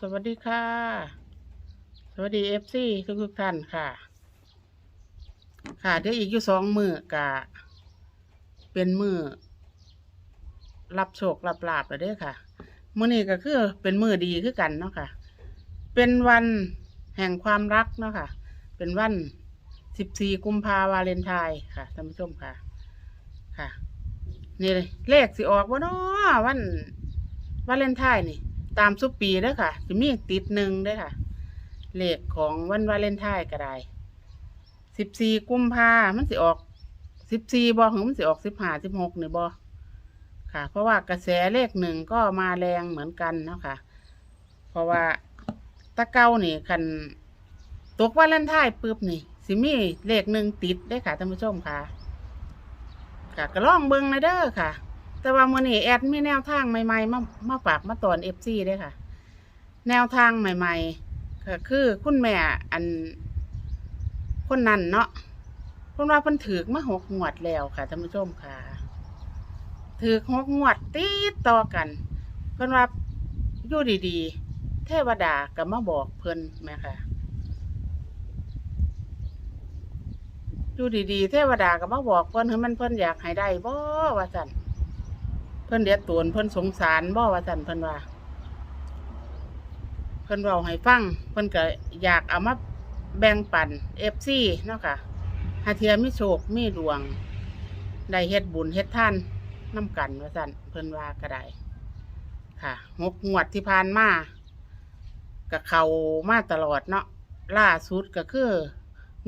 สวัสดีค่ะ สวัสดีเอฟซีทุกทุกท่านค่ะ ค่ะเดี๋ยวอีกอยู่สองมือกะ เป็นมือ รับโชครับลาบแล้วเด้อค่ะมื้อนี้ก็คือเป็นมือดีคือกันเนาะค่ะ เป็นวันแห่งความรักเนาะค่ะ เป็นวันสิบสี่กุมภาวาเลนไทน์ค่ะท่านผู้ชมค่ะ ค่ะ นี่เลยเลขสิออกว่านาะวันวาเลนไทน์นี่ ตามสุปปีเด้อค่ะจะมีติดหนึ่งเด้อค่ะ เลขของวันวาเลนไทน์ก็ได้สิบสี่กุมภามันสิออกสิบสี่บอหรือมันสิออกสิบห้าสิบหกนี่บอค่ะ เพราะว่ากระแสเลขหนึ่งก็มาแรงเหมือนกันเนาะค่ะ เพราะว่าตะเก้านี่คันตกวาเลนไทน์ปุ๊บนี่ สิมีเลขหนึ่งติดได้ค่ะท่านผู้ชมค่ะ ค่ะก็ล่องเบิ่งเลยเด้อค่ะ แต่ว่ามื้อนี้แอดมีแนวทางใหม่ๆมามาฝากมาตอน FC เด้ค่ะ แนวทางใหม่ๆก็คือคุณแม่อัน คนนั้นเนาะเพิ่นว่าเพิ่นถือมาหกงวดแล้วค่ะท่านผู้ชมค่ะถือหกงวดติดต่อกันเพิ่นว่าอยู่ดีๆ เทวดาก็มาบอกเพิ่นแหม่ค่ะอยู่ดีๆ เทวดาก็มาบอกเพิ่นให้มันเพิ่นอยากให้ได้บ่ว่าซั่น เพิ่นเดือดตวนเพิ่นสงสารบ่ว่าซั่นเพิ่นว่า เพิ่นเว้าให้ฟังเพิ่นก็อยากเอามาแบ่งปัน FC เนาะค่ะหาเทียมีโชคมีดวง ได้เฮ็ดบุญเฮ็ดท่านนํกันว่าซั่นเพิ่นว่าก็ได้ค่ะหกงวดที่ผ่านมาก็เขามาตลอดเนาะล่าสุดก็คือ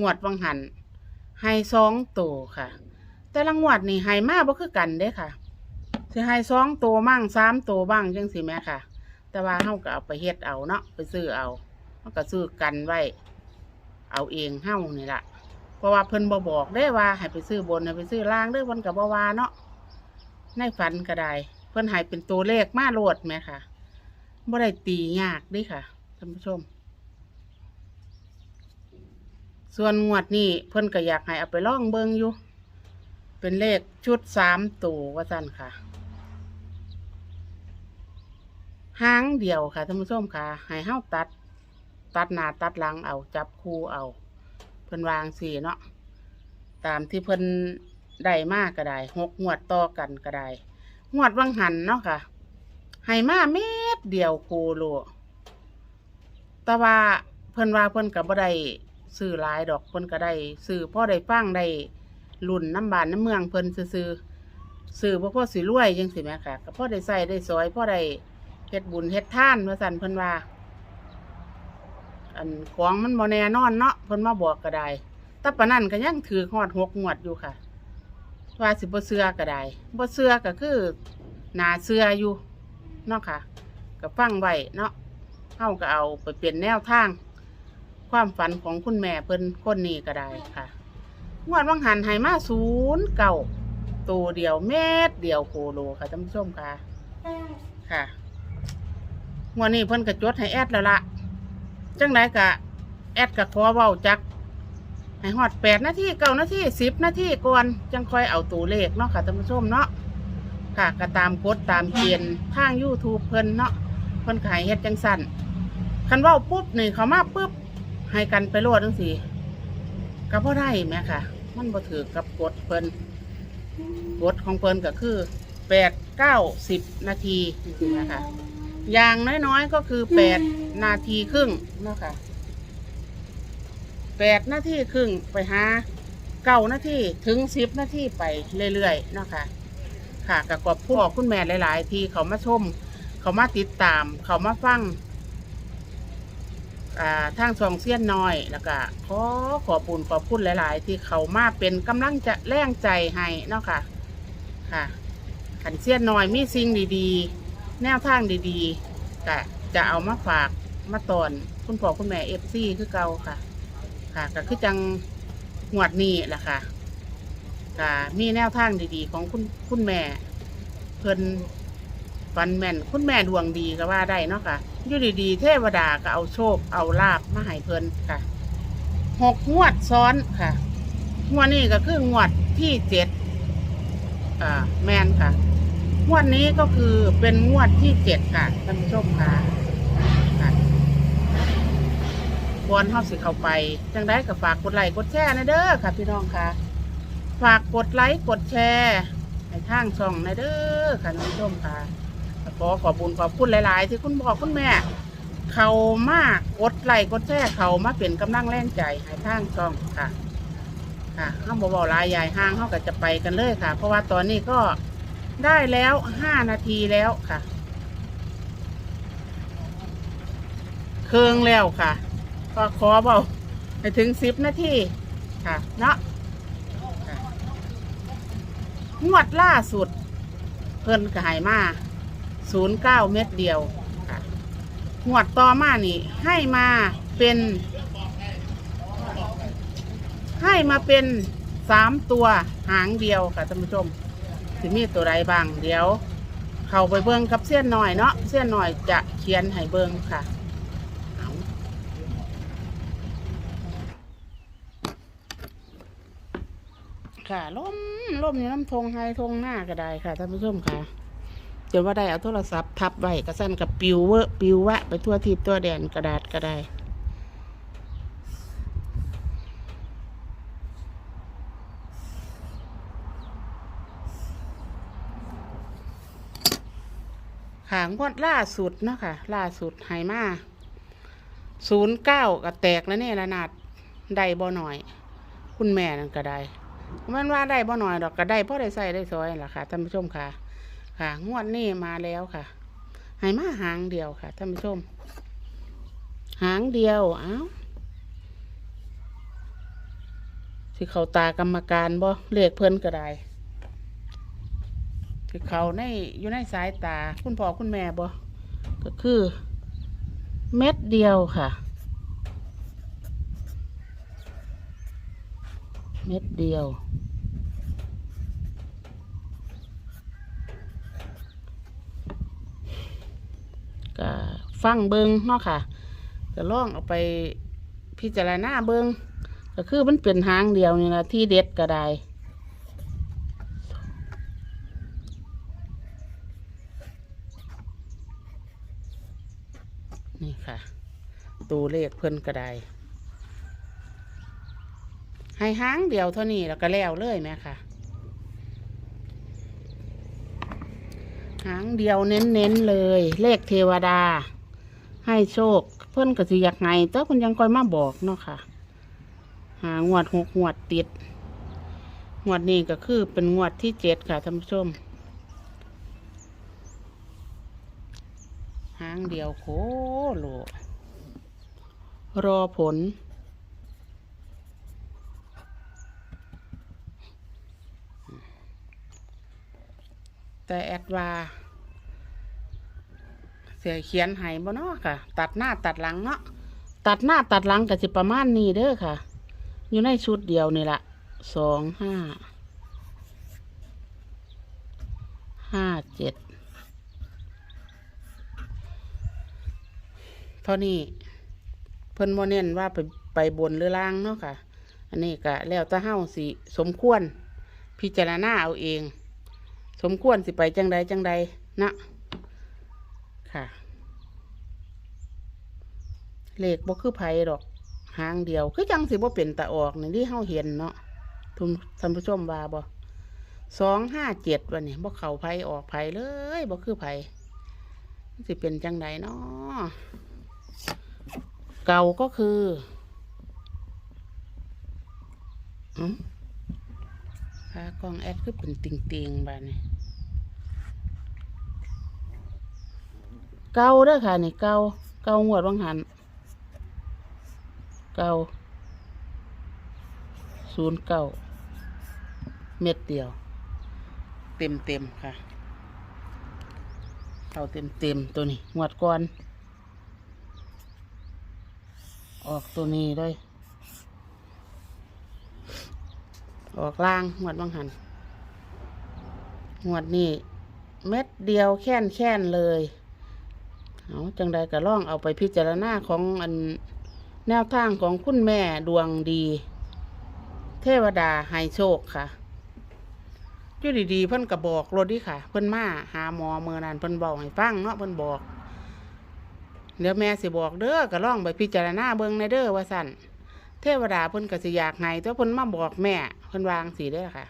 งวดวังหันให้สองตัวค่ะ แต่ละงวดนี่ให้มาบ่คือกันเด้ค่ะ สิให้สองตัวมั่งสามตัวบ้างจังสิแม่ค่ะ แต่ว่าเฮาก็เอาไปเฮ็ดเอาเนาะไปซื้อเอาเฮาก็ซื้อกันไว้ เอาเองเฮานี่ล่ะเพราะว่าเพิ่นบ่บอกได้ว่าให้ไปซื้อบนให้ไปซื้อล่างเด้อเพิ่นก็บ่ว่าเนาะในฝันก็ได้เพิ่นให้เป็นตัวเลขมาโลดแม่ค่ะบ่ได้ตียากด้ค่ะท่านผู้ชม ส่วนงวดนี้เพิ่นก็อยากให้เอาไปล่องเบิงอยู่ เป็นเลขชุดสามตัวว่าสั่นค่ะ หางเดียวค่ะท่านผู้ชมค่ะให้เฮาตัด ตัดหน้าตัดหลังเอาจับคู่เอา เพิ่นวางสีเนาะตามที่เพิ่นได้มากก็ได้หกงวดต่อกันก็ได้งวดวังหันเนาะค่ะให้มาเม็ดเดียวโคโลแต่ว่าเพิ่นว่าเพิ่นก็บ่ได้ซื้อหลายดอกเพิ่นก็ได้ซื้อพ่อได้ฟังได้รุ่นน้ำบานน้ำเมืองเพิ่นซื้อซื้อบ่พอสิรวยจังซี่แหมค่ะก็พ่อได้ใส่ได้สอยพ่อได้ ฮ็ดบุญเฮ็ดท่านว่าซั่นเพิ่นว่า อันของมันบ่แน่นอนเนาะเพิ่นมาบอกก็ได้แต่ปานนั้นก็ยังถือฮอดหกงวดอยู่ค่ะ ว่าสิบ่เชื่อก็ได้บ่เชื่อก็คือหนาเชื่ออยู่เนาะค่ะก็ฟังไว้เนาะเฮาก็เอาไปเป็นแนวทาง ความฝันของคุณแม่เพิ่นคนนี้ก็ได้ค่ะงวดวังหันให้มาศูนย์เก่าตัวเดียวเม็ดเดียวโคโลค่ะท่านผู้ชมค่ะ ค่ะ งวดนี้เพิ่นก็จดให้แอดแล้วละจังไดกะแอดก็ขอเว้าจักให้ฮอดแปดนาทีเก้านาทีสิบนาทีก่อนจังค่อยเอาตัวเลขเนาะค่ะท่านผู้ชมเนาะค่ะก็ตามกฎตามเกณฑ์ทาง YouTube เพิ่นเนาะเพิ่นขายเฮ็ดจังสั่นคันว้าปุ๊บนี่เขามาปุ๊บให้กันไปโลดจังซี่ก็บ่ได้แหม่ค่ะ มันบ่ถือกับกฎเพิ่นกฎของเพิ่นก็คือแปดเก้าสิบนาทีจริงๆนะคะ อย่างน้อยๆก็คือแปดนาทีครึ่งเนาะค่ะแปดนาทีครึ่งไปหาเก้านาทีถึงสิบนาทีไปเรื่อยๆเนาะค่ะค่ะกับขอบคุณคุณแม่หลาย ๆ ที่เขามาชม เขามาติดตาม เขามาฟังอ่าทางซองเสี้ยนน้อยแล้วก็ขอขอบคุญขอบคุณหลาย ๆ ที่เขามาเป็นกำลังจะแรงใจให้เนาะค่ะค่ะขันเสี้ยนน้อยมีสิ่งดี ๆ แนวทางดีๆก็จะเอามาฝากมาตอนคุณพ่อคุณแม่เอฟซีคือเก่าค่ะ ค่ะก็คือจังหวดนี้แหละค่ะก็มีแนวทางดีๆ ของคุณคุณแม่ เพิ่นฟันแม่นคุณแม่ดวงดีก็ว่าได้เนาะค่ะอยู่ดีๆ เทวดาก็เอาโชค เอาลาบมาให้เพิ่นค่ะหกงวดซ้อนค่ะงวดนี้ก็คืองวดที่เจ็ดอ่าแมนค่ะ งวดนี้ก็คือเป็นงวดที่เจ็ดค่ะท่านผู้ชมค่ะค่ะควรเฮาสิเข้าไป จังได้ก็ฝากกดไลค์กดแชร์นะเด้อค่ะ พี่น้องค่ะ ฝากกดไลค์กดแชร์ในทางช่องนะเด้อค่ะท่านผู้ชมค่ะขอขอบุญขอบคุณหลาย ๆ ที่คุณพ่อคุณแม่ เขามากกดไลค์กดแชร์เขามาเป็นกำลังแรงใจให้ทางช่องค่ะ ค่ะห้าบเบาๆลายใหญ่ห้างเขาก็จะไปกันเลยค่ะ เพราะว่าตอนนี้ก็ ได้แล้วห้านาทีแล้วค่ะ เครื่องแล้วค่ะ ก็ขอเบาไปถึงสิบนาทีค่ะ เนาะงวดล่าสุด เพิ่นก็ใหายมาศูนย์เก้าเม็ดเดียวค่ะงวดต่อมานี่ ให้มาเป็น ให้มาเป็นสามตัวหางเดียวค่ะท่านผู้ชม สิมีตัวใดบ้างเดี๋ยว เข้าไปเบิ้งกับเสี้ยนหน่อยเนาะเสี้ยนหน่อยจะเขียนให้เบิ้งค่ะค่ะล่มล่มอยู่น้ำทงไฮทงหน้าก็ได้ค่ะท่านผู้ชมค่ะจนว่าได้เอาโทรศัพท์ทับไว้กระสั้นกับปิวเวอร์ปิววะไปทั่วทิพย์ตัวแดนกระดาษก็ได้ ค่ะงวดล่าสุดเนาะค่ะ ล่าสุดไฮมาศูนย์เก้าก็แตกแล้วเนี่ยระนาดได้บ่หน่อย คุณแม่นั่นก็ได้มันว่าได้บ่หน่อยดอกก็ได้เพราะได้ใส่ได้ซอยล่ะค่ะท่านผู้ชมค่ะ ค่ะ งวดนี้มาแล้วค่ะไฮมาหางเดียวค่ะท่านผู้ชม หางเดียวเอ้าสิเขาตากรรมการบ่เลขเพิ่นก็ได้ ที่เขาในอยู่ในสายตา คุณพ่อคุณแม่บ่ก็คือ เม็ดเดียวค่ะ เม็ดเดียว ก็ฟังเบิงเนาะค่ะก็ลองเอาไปพิจารณาเบิงก็คือมันเป็นหางเดียวนี่นะที่เด็ดก็ได้ นี่ค่ะ ตัวเลขเพิ่นก็ได้ให้หางเดียวเท่านี้แล้วก็แล้วเลยไหมค่ะหางเดียวเน้นๆเลย เลขเทวดา ให้โชค เพิ่นก็สิอยากไงแต่เพิ่นยังคอยมาบอกเนาะค่ะ หางวดหกงวดติดงวดนี้ก็คือเป็นงวดที่เจ็ดค่ะท่านผู้ชมหางเดียวโคโล รอผล แต่แอดว่าเสียเขียนให้บ่เนาะค่ะ ตัดหน้าตัดหลังเนาะตัดหน้าตัดหลังก็สิประมาณนี้เด้อค่ะ อยู่ในชุดเดียวนี่ละสองห้าห้าเจ็ดเท่านี้ เพิ่นบ่เน้นว่าไปไปบนหรือล่างเนาะค่ะ อันนี้ก็แล้วแต่เฮาสิสมควร พิจารณาเอาเอง สมควรสิไปจังใดจังใดนะค่ะเลขบ่คือไผดอกหางเดียว คือจังสิบ่เป็นตาออกนี่ที่เฮาเห็นเนาะทุนท่านผู้ชมว่าบ่สองห้าเจ็ดวันนี้บ่เข้าไผออกไผเลยบ่คือไผมันสิเป็นจังใดเนาะ เก่าก็คือพากล้องแอดคือเป็นติงติงๆบ้านี่เก่าเด้อค่ะนี่เก่าเก่าหวดวังหันเก่าศูนย์เก้าเม็ดเดียว เต็มเต็มๆค่ะเข้าเต็มเต็มๆตัวนี้หวดก่อน ออกตัวนี้เลย ออกล่างหวดบางหันหวดนี่เม็ดเดียวแค่นแค่นเลย เอาจังใดก็ล่องเอาไปพิจารณาของอันแนวทางของคุณแม่ดวงดี เทวดาให้โชคค่ะอยู่ดีๆเพิ่นก็บอกรถดิค่ะ เพิ่นมาหาหมอเมื่อนั้นเพิ่นบอกให้ฟังเนาะเพิ่นบอก เดี๋ยวแม่สิบอกเด้อก็ลองไปพิจารณาเบิ่งในเด้อว่าสั่นเทวดาเพิ่นก็สิอยากให้แต่เพิ่นมาบอกแม่เพิ่นวางสิเด้อค่ะ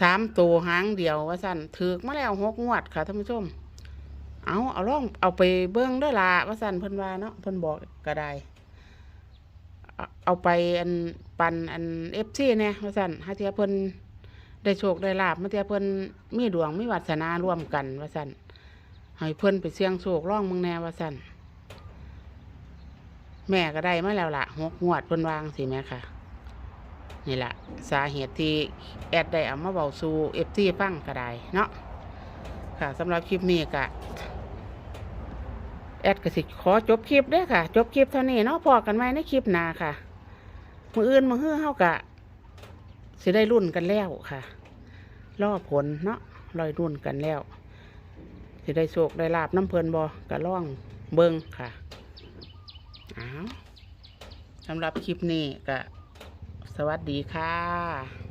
สามตัวหางเดียวว่าสั่นถือมาแล้วหกงวดค่ะท่านผู้ชม เอาเอาล่องเอาไปเบิ่งเด้อละว่าสั่นเพิ่นว่าเนาะเพิ่นบอกก็ได้เอาไปอันปันอันเอฟซีเนี่ยว่าสั่นหาเทียเพิ่นได้โชคได้ลาบมาเทียเพิ่นมีดวงมีวาสนาร่วมกันว่าสั่น ให้เพิ่อนไปเสี่ยงโชคร่องมืองแน่ว่าสั่นแม่ก็ได้มาแล้วล่ะหกงวดเพิ่อนวางสิแม่ค่ะ นี่แหละสาเหตุที่แอดได้เอามาเบาสู่เอฟซีฟังก็ได้เนาะค่ะสำหรับคลิปนี้ก็แอดก็สิขอจบคลิปด้อค่ะ จบคลิปเท่านี้เนาะพอกันไหมในคลิปหน้าค่ะมืออื่นมือฮื้อเฮากะสิได้รุ่นกันแล้วค่ะ รอผลเนาะรอยรุ่นกันแล้ว สิได้โชคได้ลาบน้ำเพลินบอกระล่องเบิงค่ะอ้าวสำหรับคลิปนี้ก็สวัสดีค่ะ